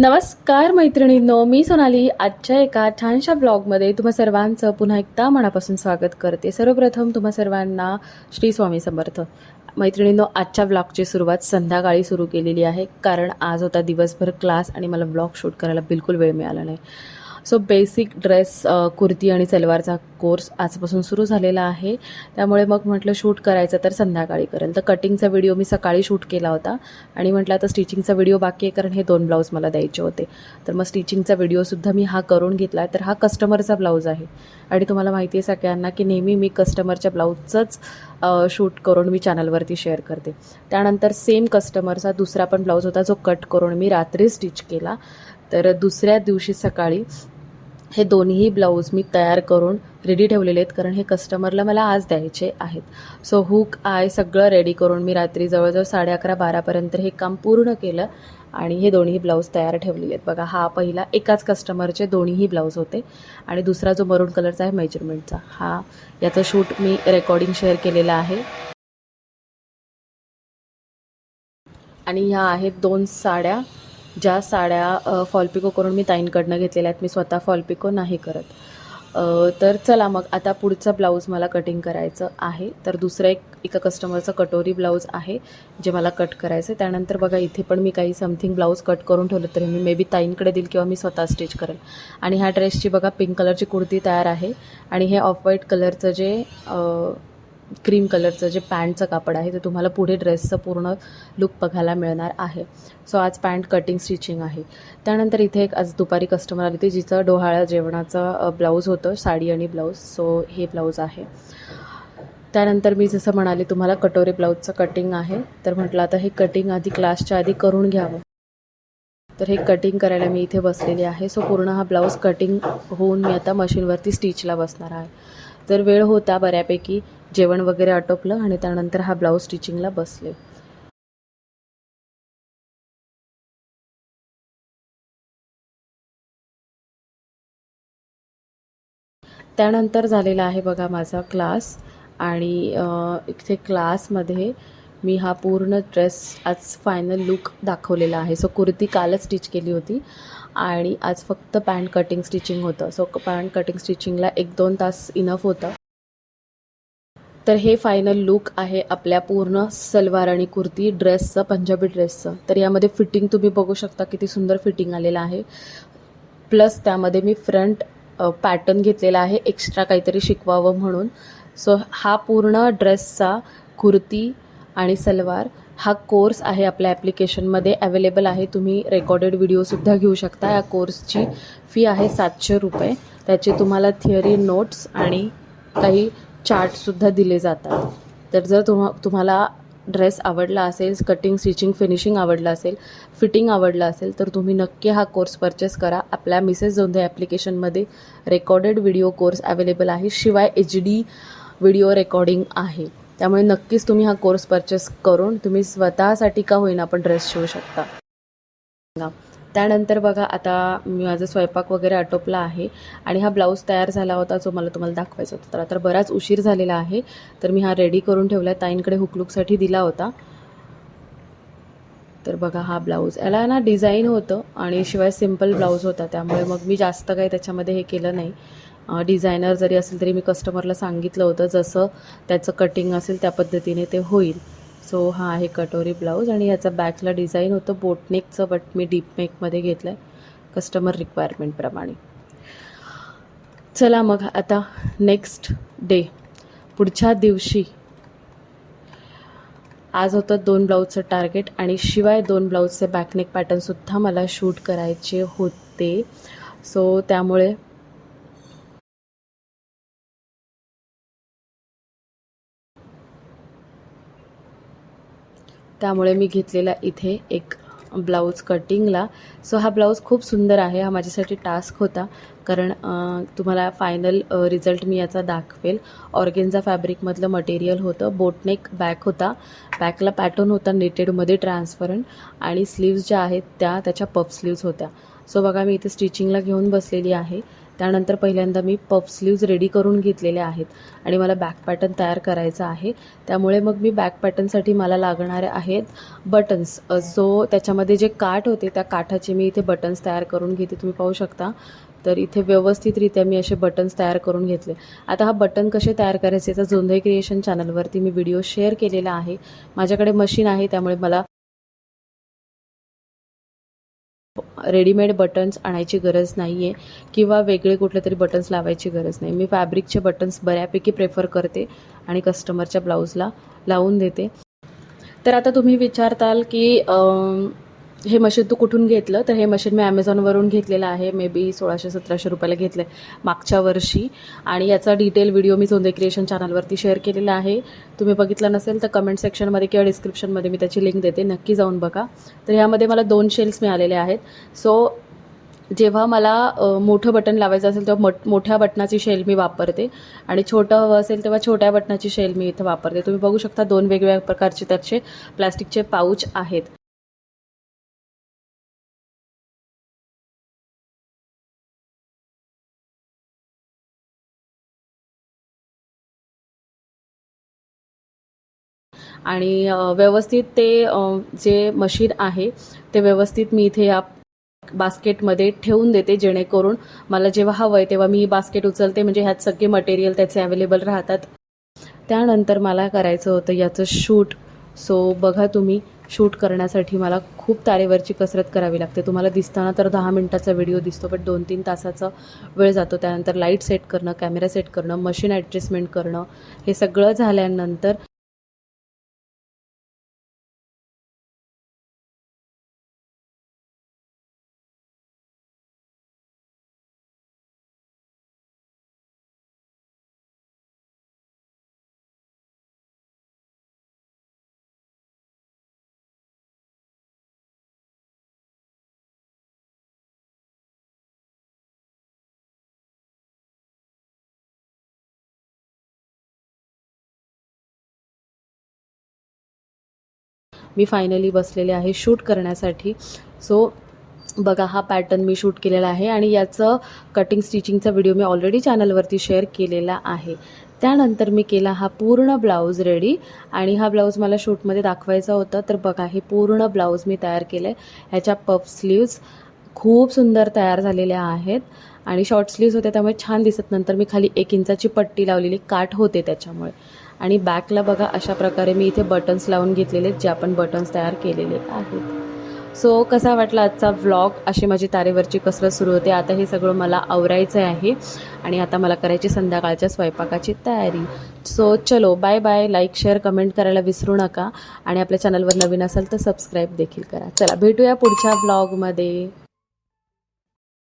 नमस्कार मैत्रिणींनो मी सोनाली. आजच्या एका छानशा ब्लॉगमध्ये तुम्हा सर्वांचं पुन्हा एकदा मनापासून स्वागत करते. सर्वप्रथम तुम्हा सर्वांना श्री स्वामी समर्थ. मैत्रिणींनो आजच्या ब्लॉगची सुरुवात संध्याकाळी सुरू केलेली आहे कारण आज होता दिवसभर क्लास आणि मला ब्लॉग शूट करायला बिलकुल वेळ मिळाला नाही. सो बेसिक ड्रेस कुर्ती आणि सलवारचा कोर्स आजपासून सुरू झालेला आहे. त्यामुळे मग म्हटलं शूट करायचं तर संध्याकाळी करेल. तर कटिंगचा व्हिडिओ मी सकाळी शूट केला होता. आणि म्हटलं आता स्टिचिंगचा व्हिडिओ बाकी आहे कारण हे दोन ब्लाऊज मला द्यायचे होते. तर मग स्टिचिंगचा व्हिडिओसुद्धा मी हा करून घेतला आहे. तर हा कस्टमरचा ब्लाऊज आहे. आणि तुम्हाला माहिती आहे सगळ्यांना की नेहमी मी कस्टमरच्या ब्लाऊजचंच शूट करून मी चॅनलवरती शेअर करते. त्यानंतर सेम कस्टमरचा दुसरा पण ब्लाऊज होता जो कट करून मी रात्री स्टिच केला. तर दुसऱ्या दिवशी सकाळी हे दोन्ही ब्लाऊज मी तयार करून रेडी ठेवलेले आहेत कारण हे कस्टमरला मला आज द्यायचे आहेत. सो हुक आय सगळं रेडी करून मी रात्री जवळजवळ साडे अकरा बारापर्यंत हे काम पूर्ण केलं आणि हे दोन्ही ब्लाऊज तयार ठेवलेले आहेत. बघा हा पहिला एकाच कस्टमरचे दोन्हीही ब्लाऊज होते आणि दुसरा जो मरून कलरचा आहे मेजरमेंटचा हा याचं शूट मी रेकॉर्डिंग शेअर केलेलं आहे. आणि ह्या आहेत दोन साड्या. ज्या साड्या फॉलपिको करून मी ताईंकडनं घेतलेल्या आहेत मी स्वतः फॉलपिको नाही करत. तर चला मग आता पुढचा ब्लाऊज मला कटिंग करायचं आहे. तर दुसरं एक एका कस्टमरचं कटोरी ब्लाऊज आहे जे मला कट करायचं आहे त्यानंतर बघा इथे पण मी काही समथिंग ब्लाऊज कट करून ठेवलं तरी मी मे बी ताईंकडे देईल किंवा मी स्वतः स्टिच करेल. आणि ह्या ड्रेसची बघा पिंक कलरची कुर्ती तयार आहे. आणि हे ऑफ व्हाईट कलरचं जे क्रीम कलरचं जे पॅन्टचं कापड आहे ते तुम्हाला पुढे ड्रेसचं पूर्ण लुक बघायला मिळणार आहे. सो आज पॅन्ट कटिंग स्टिचिंग आहे. त्यानंतर इथे एक आज दुपारी कस्टमर आली होती जिचं डोहाळ्या जेवणाचं ब्लाऊज होतं साडी आणि ब्लाऊज सो हे ब्लाऊज आहे. त्यानंतर मी जसं म्हणाले तुम्हाला कटोरी ब्लाऊजचं कटिंग आहे. तर म्हटलं आता हे कटिंग आधी क्लासच्या आधी करून घ्यावं. तर हे कटिंग करायला मी इथे बसलेली आहे. सो पूर्ण हा ब्लाऊज कटिंग होऊन मी आता मशीनवरती स्टिचला बसणार आहे. तर वेळ होता बऱ्यापैकी जेवण वगैरे आटोपलं आणि त्यानंतर हा ब्लाऊज स्टिचिंगला बसले. त्यानंतर झालेला आहे बघा माझा क्लास आणि इथे क्लासमध्ये मी हा पूर्ण ड्रेस आज फायनल लुक दाखवलेला आहे. सो कुर्ती कालच स्टिच केली होती आणि आज फक्त पॅन्ट कटिंग स्टिचिंग होतं. सो पॅन्ट कटिंग स्टिचिंगला एक दोन तास इनफ होतं. तर हे फायनल लुक आहे आपल्या पूर्ण सलवार आणि कुर्ती ड्रेसचं पंजाबी ड्रेसचं तर यामध्ये फिटिंग तुम्ही बघू शकता किती सुंदर फिटिंग आलेलं आहे. प्लस त्यामध्ये मी फ्रंट पॅटर्न घेतलेला आहे. एक्स्ट्रा काहीतरी शिकवावं म्हणून. सो हा पूर्ण ड्रेसचा कुर्ती आणि सलवार हा कोर्स आहे आपल्या ॲप्लिकेशनमध्ये अवेलेबल आहे. तुम्ही रेकॉर्डेड व्हिडिओसुद्धा घेऊ शकता. या कोर्सची फी आहे सातशे रुपये. त्याचे तुम्हाला थिअरी नोट्स आणि काही चार्टसुद्धा दिले जातात. तर जर तुम्हा तुम्हाला ड्रेस आवडला असेल कटिंग स्टिचिंग फिनिशिंग आवडलं असेल फिटिंग आवडलं असेल तर तुम्ही नक्की हा कोर्स परचेस करा. आपल्या मिसेस जोंधे ॲप्लिकेशनमध्ये रेकॉर्डेड व्हिडिओ कोर्स अवेलेबल आहे. शिवाय एच डी व्हिडिओ रेकॉर्डिंग आहे. त्यामुळे नक्कीच तुम्ही हा कोर्स परचेस करून तुम्ही स्वतःसाठी का होईना आपण ड्रेस शिवू शकता. त्यानंतर बघा आता मी माझा स्वयंपाक वगैरे आटोपला आहे आणि हा ब्लाऊज तयार झाला होता जो मला तुम्हाला दाखवायचा होता. तर आता बराच उशीर झालेला आहे तर मी हा रेडी करून ठेवला आहे ताईंकडे हुकलुकसाठी दिला होता. तर बघा हा ब्लाऊज याला ना डिझाईन होतं आणि शिवाय सिंपल ब्लाऊज होता. त्यामुळे मग मी जास्त काही त्याच्यामध्ये हे केलं नाही. डिझायनर जरी असेल तरी मी कस्टमरला सांगितलं होतं जसं त्याचं कटिंग असेल त्या पद्धतीने ते होईल. सो हा आहे कटोरी ब्लाऊज आणि याचा बॅकला डिझाईन होतं बोटनेकचं बट मी डीप मेकमध्ये घेतलं आहे कस्टमर रिक्वायरमेंटप्रमाणे चला मग आता नेक्स्ट डे पुढच्या दिवशी. आज होतं दोन ब्लाऊजचं टार्गेट आणि शिवाय दोन ब्लाऊजचे बॅकनेक पॅटर्नसुद्धा मला शूट करायचे होते. सो त्यामुळे त्यामुळे मी घेतलेला इथे एक ब्लाऊज कटिंगला. सो हा ब्लाऊज खूप सुंदर आहे. हा माझ्यासाठी टास्क होता. कारण तुम्हाला फायनल रिझल्ट मी याचा दाखवेल. ऑर्गेन्झा फॅब्रिकमधलं मटेरियल होतं. बोटनेक बॅक होता. बॅकला पॅटर्न होता नेटेडमध्ये ट्रान्सफरंट आणि स्लीव्ज ज्या आहेत त्या त्याच्या पफ स्लीव्ज होत्या. सो बघा मी इथे स्टिचिंगला घेऊन बसलेली आहे. त्यानंतर पहिल्यांदा मी पफ स्लीव्ज रेडी करून घेतलेले आहेत आणि मला बॅक पॅटर्न तयार करायचा आहे. त्यामुळे मग मी बॅक पॅटर्नसाठी मला लागणारे आहेत बटन्स सो त्याच्यामध्ये जे काठ होते त्या काठाचे मी इथे बटन्स तयार करून घेते. तुम्ही पाहू शकता. तर इथे व्यवस्थितरित्या मी असे बटन्स तयार करून घेतले. आता हा बटन कसे तयार करायचे याचा जोंधई क्रिएशन चॅनलवरती मी व्हिडिओ शेअर केलेला आहे. माझ्याकडे मशीन आहे त्यामुळे मला रेडीमेड बटन्स आणायची गरज नाही आहे किंवा वेगळे कुठले तरी बटन्स लावायची गरज नाही. मी फॅब्रिकचे बटन्स बऱ्यापैकी प्रेफर करते आणि कस्टमरच्या ब्लाऊजला लावून देते. तर आता तुम्ही विचारताल की हे मशीन तू कुठून घेतलं? तर हे मशीन मी ॲमेझॉनवरून घेतलेलं आहे. मे बी सोळाशे सतराशे रुपयाला घेतलं आहे मागच्या वर्षी. आणि याचा डिटेल व्हिडिओ मी झोंदे क्रिएशन चॅनलवरती शेअर केलेला आहे. तुम्ही बघितलं नसेल तर कमेंट सेक्शनमध्ये किंवा डिस्क्रिप्शनमध्ये मी त्याची लिंक देते. नक्की जाऊन बघा. तर ह्यामध्ये मला दोन शेल्स मिळालेले आहेत. सो जेव्हा मला मोठं बटन लावायचं असेल तेव्हा मट मोठ्या बटनाची शेल मी वापरते. आणि छोटं हवं असेल तेव्हा छोट्या बटनाची शेल मी इथं वापरते. तुम्ही बघू शकता दोन वेगवेगळ्या प्रकारचे त्याचे प्लास्टिकचे पाऊच आहेत. आणि व्यवस्थित ते जे मशीन आहे ते व्यवस्थित मी इथे या बास्केटमध्ये ठेवून देते जेणेकरून मला जेव्हा हवं आहे तेव्हा मी बास्केट उचलते म्हणजे ह्यात सगळे मटेरियल त्याचे अवेलेबल राहतात. त्यानंतर मला करायचं होतं याचं शूट सो बघा तुम्ही शूट करण्यासाठी मला खूप तारेवरची कसरत करावी लागते. तुम्हाला दिसताना तर दहा मिनटाचा व्हिडिओ दिसतो पण दोन तीन तासाचा वेळ जातो. त्यानंतर लाइट सेट करणं कॅमेरा सेट करणं मशीन ॲडजस्टमेंट करणं हे सगळं झाल्यानंतर मी फायनली बसलेले आहे शूट करण्यासाठी. सो बघा हा पॅटर्न मी शूट केलेला आहे आणि याचं कटिंग स्टिचिंगचा व्हिडिओ मी ऑलरेडी चॅनलवरती शेअर केलेला आहे. त्यानंतर मी केला हा पूर्ण ब्लाऊज रेडी आणि हा ब्लाऊज मला शूटमध्ये दाखवायचा होता. तर बघा हे पूर्ण ब्लाऊज मी तयार केलं आहे ह्याच्या पफ स्लीव्ज खूप सुंदर तयार झालेल्या आहेत आणि शॉर्ट स्लीव्ज होते त्यामुळे छान दिसत नंतर मी खाली एक इंचाची पट्टी लावलेली काठ होते त्याच्यामुळे. आणि बॅकला बघा अशा प्रकारे मी इथे बटन्स लावून घेतलेले आहेत, जे आपण बटन्स तयार केलेले आहेत. सो कसा वाटला आजचा व्लॉग अशी माझी तारेवरची कसरत सुरू होते. आता हे सगळं मला आवरायचं आहे आणि आता मला करायची संध्याकाळच्या स्वयंपाकाची तयारी. सो चलो bye bye like share comment करायला विसरू नका. आणि आपल्या चॅनलवर नवीन असाल तर सबस्क्राईब देखील करा. चला भेटूया पुढच्या व्लॉगमध्ये